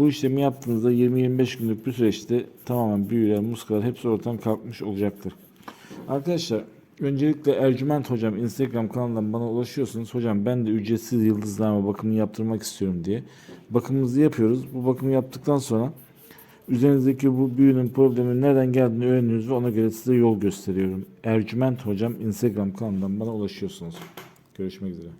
Bu işlemi yaptığınızda 20-25 günlük bir süreçte tamamen büyüler, muskalar hepsi ortadan kalkmış olacaktır. Arkadaşlar öncelikle Ercüment Hocam Instagram kanalından bana ulaşıyorsunuz. Hocam ben de ücretsiz yıldızlama bakımını yaptırmak istiyorum diye. Bakımımızı yapıyoruz. Bu bakımı yaptıktan sonra üzerinizdeki bu büyünün problemin nereden geldiğini öğreniyoruz ve ona göre size yol gösteriyorum. Ercüment Hocam Instagram kanalından bana ulaşıyorsunuz. Görüşmek üzere.